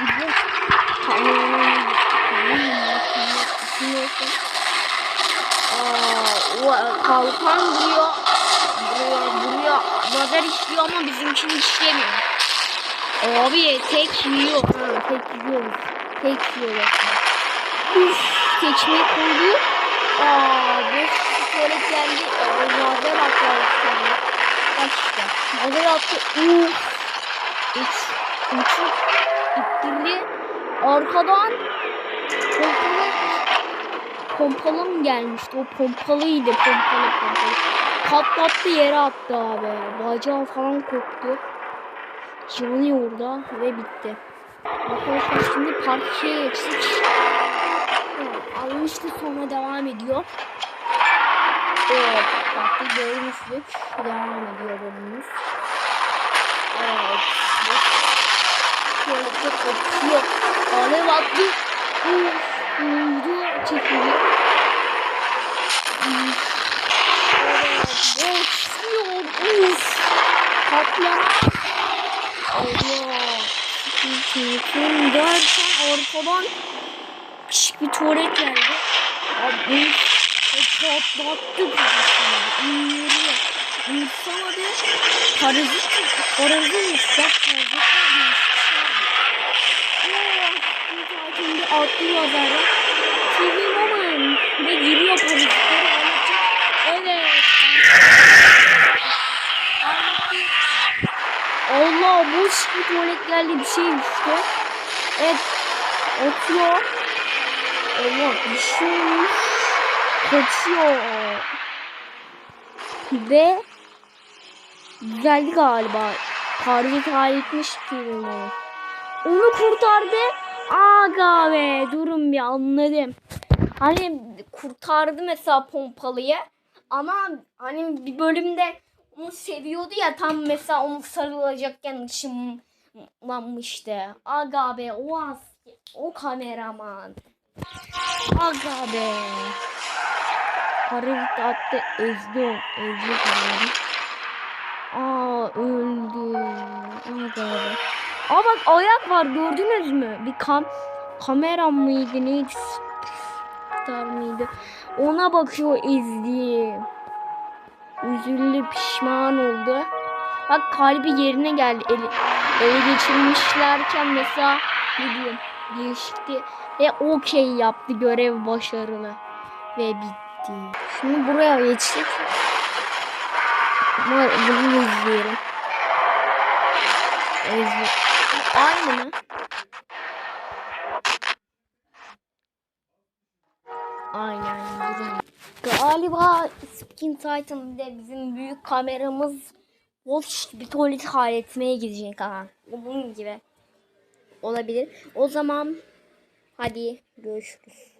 bizim kamyonun Aa, o kalkan vuruyor. Vuruyor, vuruyor. Lazer işliyor ama bizimkini işlemiyor. Abi tek yiyor. Ha, tek yiyoruz. Tek yiyor. Üf, seçmeyi koydu. Aa, beş tuvalet geldi. Lazer attı işte. Lazer attı. Uf. Üç. Üçü ittirdi. Arkadan pompalı pompalı mı gelmişti? O pompalıydı. Pompalı pompalı. Patlattı yere attı abi. Bacağı falan koptu. Yanıyor orada ve bitti. Arkadaşlar şimdi parçaya geçtik. Evet, almıştı sonra devam ediyor. Patlattı görmüştük. Devam ediyor bölümümüz. Evet. Şöyle çok atıyor. Alev attı. Çekildi. Uf. Evet, boşluyor. Uf. Patlama. Allah. Tüm derken küçük bir tuvalet geldi. Abi patlattı. İnleriyor. İnsan adı parazit. Parazit bak parazit. İnternetinde attı lazerden. TV Woman ve giriyor parazitleri. Evet. Allah boş bir tuvalet geldi bir şey işte. Evet. Atıyor. Allah bir şey olmuş. Kaçıyor. Ve güzeldi galiba. Tarihi kaybetmiş onu. Onu kurtardı. Aga be durun bir anladım. Hani kurtardı mesela pompalıyı. Ama hani bir bölümde onu seviyordu ya tam mesela onu sarılacakken ışınlanmıştı. Aga be o as o kameraman. Aga be. Parazit attı ezdi o. Ezdi kamerayı. Aa öldü. Aga be. Aa bak ayak var gördünüz mü? Bir kam kamera mıydı neydi? Star mıydı? Ona bakıyor ezdi. Üzüldü pişman oldu. Bak kalbi yerine geldi. Ele, ele geçirmişlerken mesela ne diyeyim değişikti. Ve okey yaptı görev başarılı. Ve bitti. Şimdi buraya geçtik. Ama bunu izliyorum. İzle. Aynı mı? Aynen. Durum. Galiba Skin Titan bir de bizim büyük kameramız boş bir tuvalet halletmeye gidecek ha. Bunun gibi olabilir. O zaman hadi görüşürüz.